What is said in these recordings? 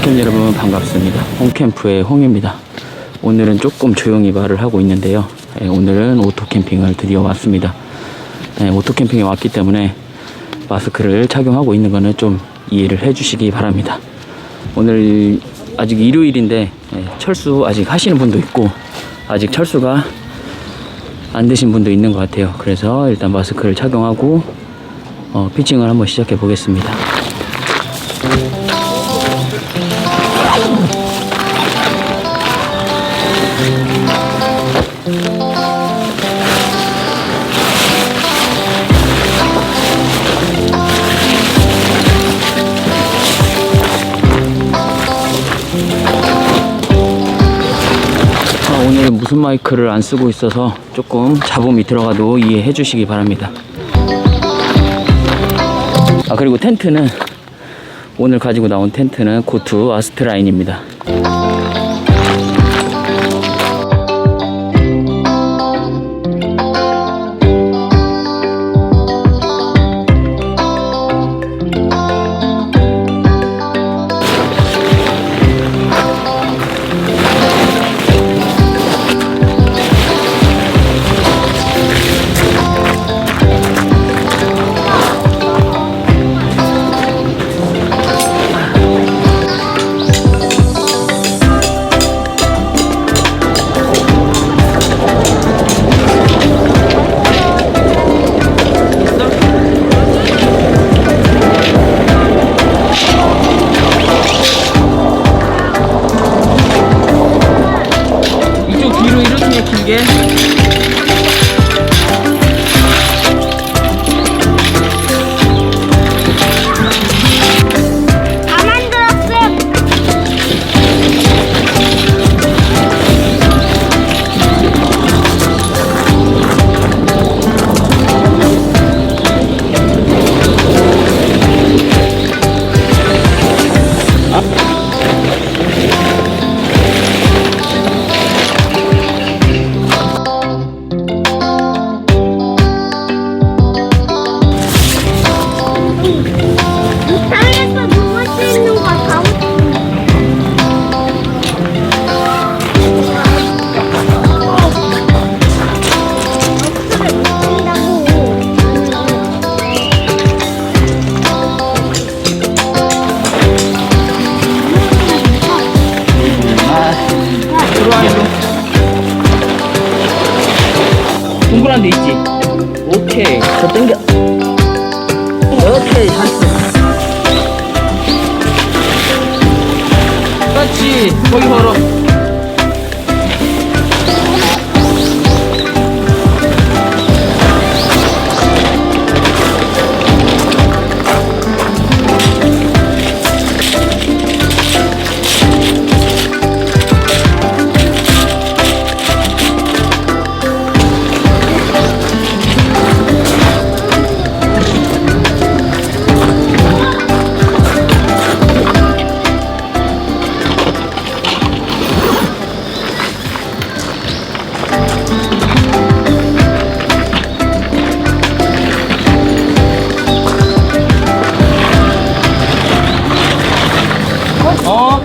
캠 여러분 반갑습니다. 홈캠프의 홍입니다. 오늘은 조금 조용히 말을 하고 있는데요. 예, 오늘은 오토캠핑을 드디어 왔습니다. 예, 오토캠핑에 왔기 때문에 마스크를 착용하고 있는 거는 좀 이해를 해주시기 바랍니다. 오늘 아직 일요일인데 예, 철수 아직 하시는 분도 있고 아직 철수가 안 되신 분도 있는 것 같아요. 그래서 일단 마스크를 착용하고 어, 피칭을 한번 시작해 보겠습니다. 무슨 마이크를 안 쓰고 있어서 조금 잡음이 들어가도 이해해 주시기 바랍니다. 아, 그리고 텐트는 오늘 가지고 나온 텐트는 고투 아스트라인입니다. 동그란 데 있지? 오케이. 저 당겨. 오케이. 잘했어. 그렇지. 거기 걸어.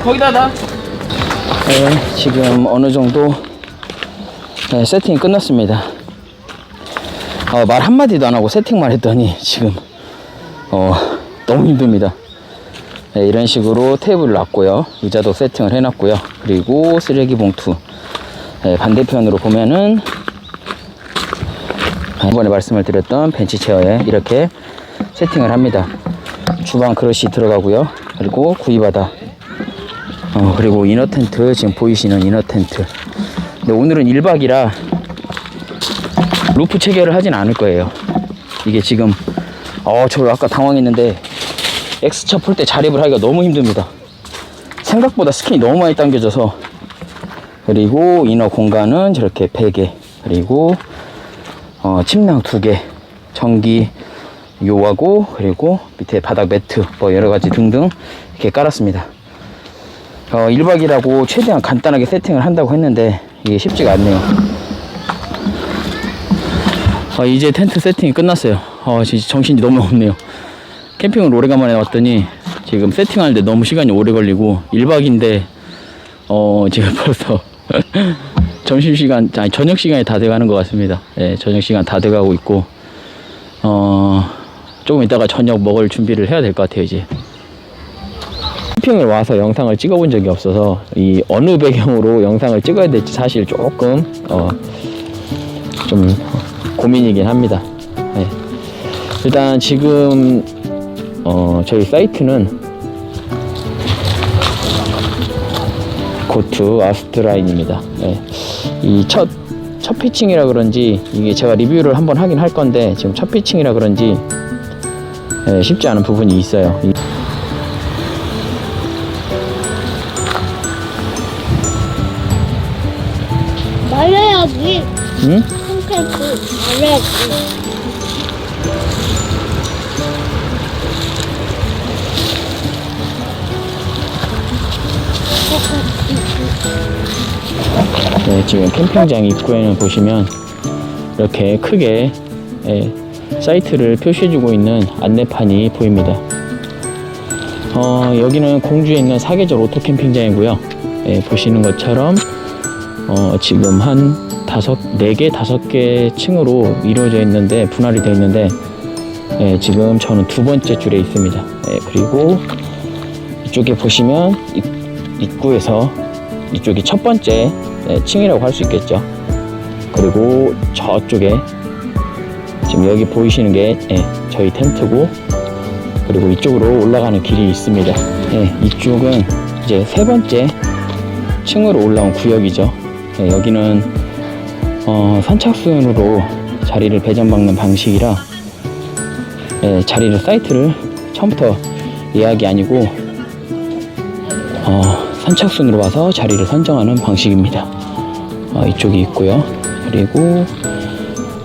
거기다 놔. 네, 지금 어느 정도 네, 세팅이 끝났습니다. 어, 말 한마디도 안 하고 세팅만 했더니 지금 어, 너무 힘듭니다. 네, 이런 식으로 테이블을 놨고요. 의자도 세팅을 해놨고요. 그리고 쓰레기 봉투. 네, 반대편으로 보면은 이번에 말씀을 드렸던 벤치 체어에 이렇게 세팅을 합니다. 주방 그릇이 들어가고요. 그리고 구이바다. 어, 그리고 이너 텐트, 지금 보이시는 이너 텐트. 근데 오늘은 1박이라 루프 체결을 하진 않을 거예요. 이게 지금, 어, 저 아까 당황했는데, X차 풀 때 자립을 하기가 너무 힘듭니다. 생각보다 스킨이 너무 많이 당겨져서. 그리고 이너 공간은 저렇게 베개, 그리고, 어, 침낭 두 개, 전기 요하고, 그리고 밑에 바닥 매트, 뭐 여러 가지 등등 이렇게 깔았습니다. 어, 1박이라고 최대한 간단하게 세팅을 한다고 했는데 이게 쉽지가 않네요. 어, 이제 텐트 세팅이 끝났어요. 어, 진짜 정신이 너무 없네요. 캠핑을 오래간만에 왔더니 지금 세팅하는데 너무 시간이 오래 걸리고 1박인데 어 지금 벌써 점심시간 아니 저녁 시간이 다 돼가는 것 같습니다 예 저녁 시간 다 돼가고 있고 어 조금 이따가 저녁 먹을 준비를 해야 될 것 같아요 이제 캠핑을 와서 영상을 찍어본 적이 없어서 이 어느 배경으로 영상을 찍어야 될지 사실 조금 어 좀 고민이긴 합니다 예. 일단 지금 어 저희 사이트는 고투 아스트라인입니다. 예. 이첫 첫 피칭이라 그런지 이게 제가 리뷰를 한번 하긴 할 건데 지금 첫 피칭이라 그런지 예, 쉽지 않은 부분이 있어요. 응? 네, 지금 캠핑장 입구에는 보시면 이렇게 크게 예, 사이트를 표시해주고 있는 안내판이 보입니다. 어, 여기는 공주에 있는 사계절 오토 캠핑장이고요. 예, 보시는 것처럼 어, 지금 한 다섯, 네 개, 다섯 개 층으로 이루어져 있는데 분할이 되어 있는데 예, 지금 저는 두 번째 줄에 있습니다. 예, 그리고 이쪽에 보시면 입, 입구에서 이쪽이 첫 번째 네, 층이라고 할 수 있겠죠. 그리고 저쪽에 지금 여기 보이시는 게 예, 저희 텐트고 그리고 이쪽으로 올라가는 길이 있습니다. 예, 이쪽은 이제 세 번째 층으로 올라온 구역이죠. 예, 여기는 어, 선착순으로 자리를 배정받는 방식이라 예, 자리를 사이트를 처음부터 예약이 아니고 어, 선착순으로 와서 자리를 선정하는 방식입니다. 어, 이쪽이 있고요. 그리고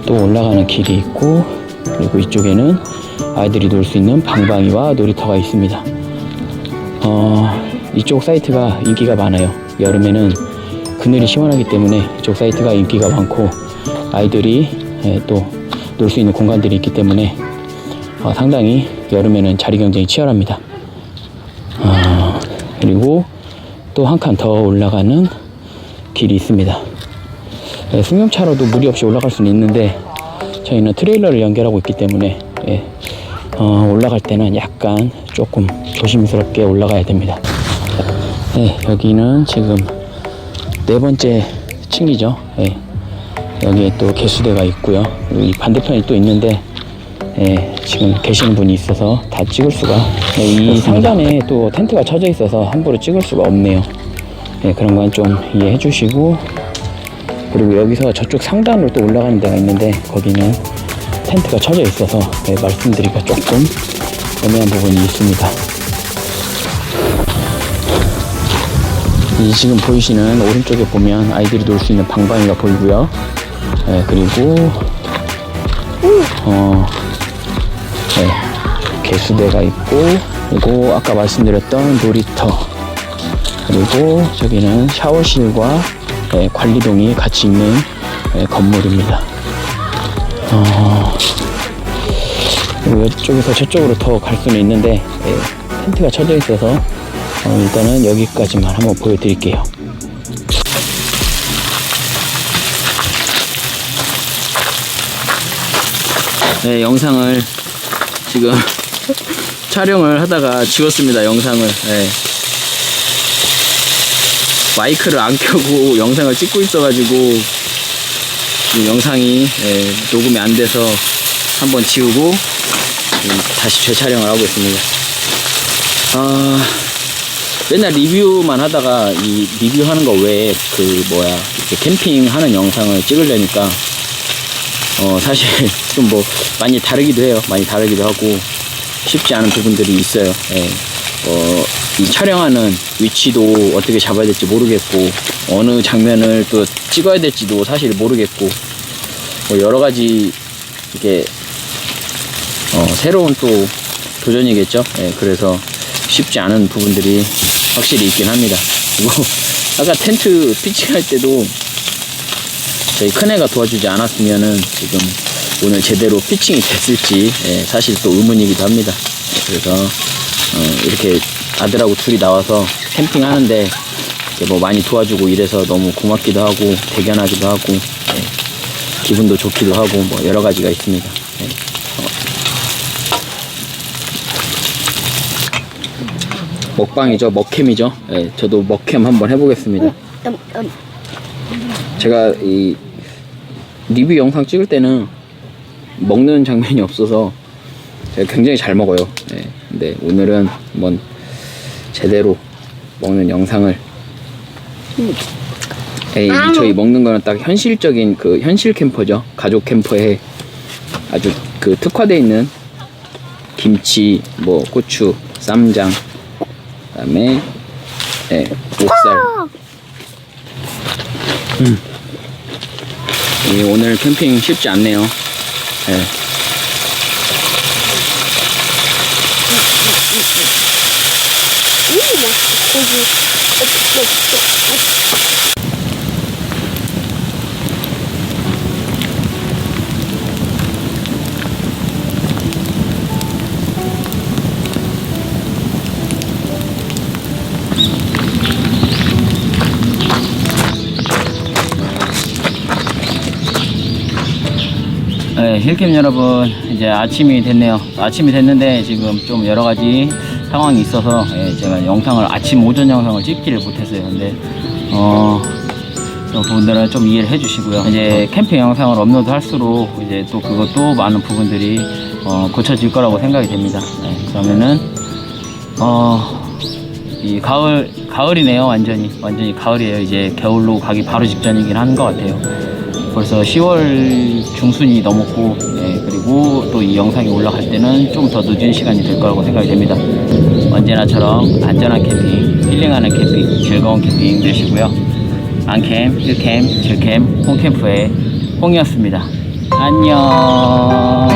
또 올라가는 길이 있고 그리고 이쪽에는 아이들이 놀 수 있는 방방이와 놀이터가 있습니다. 어, 이쪽 사이트가 인기가 많아요. 여름에는 그늘이 시원하기 때문에 이쪽 사이트가 인기가 많고 아이들이 예, 또놀 수 있는 공간들이 있기 때문에 어, 상당히 여름에는 자리 경쟁이 치열합니다. 어, 그리고 또 한 칸 더 올라가는 길이 있습니다. 예, 승용차로도 무리 없이 올라갈 수는 있는데 저희는 트레일러를 연결하고 있기 때문에 예, 어, 올라갈 때는 약간 조금 조심스럽게 올라가야 됩니다. 예, 여기는 지금 네 번째 층이죠. 예, 여기에 또 개수대가 있고요. 이 반대편이 또 있는데 예, 지금 계시는 분이 있어서 다 찍을 수가 네, 이 상단에 또 텐트가 쳐져 있어서 함부로 찍을 수가 없네요. 예, 그런 건 좀 이해해 주시고 그리고 여기서 저쪽 상단으로 또 올라가는 데가 있는데 거기는 텐트가 쳐져 있어서 예, 말씀드리기가 조금 애매한 부분이 있습니다. 이 지금 보이시는 오른쪽에 보면 아이들이 놀 수 있는 방방이가 보이고요. 예, 그리고 어, 네, 개수대가 있고 그리고 아까 말씀드렸던 놀이터 그리고 저기는 샤워실과 네, 관리동이 같이 있는 네, 건물입니다. 어, 이쪽에서 저쪽으로 더 갈 수는 있는데 네, 텐트가 쳐져 있어서 어, 일단은 여기까지만 한번 보여드릴게요. 네, 영상을 지금 촬영을 하다가 찍었습니다 영상을 예. 마이크를 안 켜고 영상을 찍고 있어가지고 이 영상이 예, 녹음이 안 돼서 한번 지우고 다시 재촬영을 하고 있습니다 아 맨날 리뷰만 하다가 이 리뷰하는 거 외에 그 뭐야 이렇게 캠핑하는 영상을 찍으려니까 어 사실 좀 뭐 많이 다르기도 해요. 많이 다르기도 하고 쉽지 않은 부분들이 있어요. 예. 어, 이 촬영하는 위치도 어떻게 잡아야 될지 모르겠고 어느 장면을 또 찍어야 될지도 사실 모르겠고 뭐 여러 가지 이게 어, 새로운 또 도전이겠죠. 예, 그래서 쉽지 않은 부분들이 확실히 있긴 합니다. 그리고 아까 텐트 피칭할 때도 저희 큰애가 도와주지 않았으면은 지금 오늘 제대로 피칭이 됐을지 예, 사실 또 의문이기도 합니다. 예, 그래서 어, 이렇게 아들하고 둘이 나와서 캠핑하는데 뭐 많이 도와주고 이래서 너무 고맙기도 하고 대견하기도 하고 네. 기분도 좋기도 하고 뭐 여러 가지가 있습니다. 네. 먹방이죠, 먹캠이죠. 네, 저도 먹캠 한번 해보겠습니다. 음, 음. 제가 이 리뷰 영상 찍을 때는 먹는 장면이 없어서 제가 굉장히 잘 먹어요. 네, 근데 오늘은 한번 제대로 먹는 영상을 네, 이 아. 저희 먹는 거는 딱 현실적인 그 현실 캠퍼죠. 가족 캠퍼에 아주 그 특화되어 있는 김치, 뭐 고추, 쌈장, 그다음에 네, 목살. 이 오늘 캠핑 쉽지 않네요. 네. 음, 맛있어. 고기. 네, 힐캠 여러분 이제 아침이 됐네요. 아침이 됐는데 지금 좀 여러 가지 상황이 있어서 예, 제가 영상을 아침 오전 영상을 찍지를 못했어요. 근데 어. 그 부분들은 좀 이해를 해주시고요. 이제 캠핑 영상을 업로드 할수록 이제 또 그것도 많은 부분들이 어, 고쳐질 거라고 생각이 됩니다. 네, 그러면은 어, 이 가을 가을이네요. 완전히 완전히 가을이에요. 이제 겨울로 가기 바로 직전이긴 한 것 같아요. 벌써 10월 중순이 넘었고 예, 그리고 또 이 영상이 올라갈 때는 좀 더 늦은 시간이 될 거라고 생각이 됩니다. 언제나처럼 안전한 캠핑, 힐링하는 캠핑, 즐거운 캠핑 되시고요. 안캠, 힐캠, 질캠, 홈캠프의 홍이었습니다. 안녕.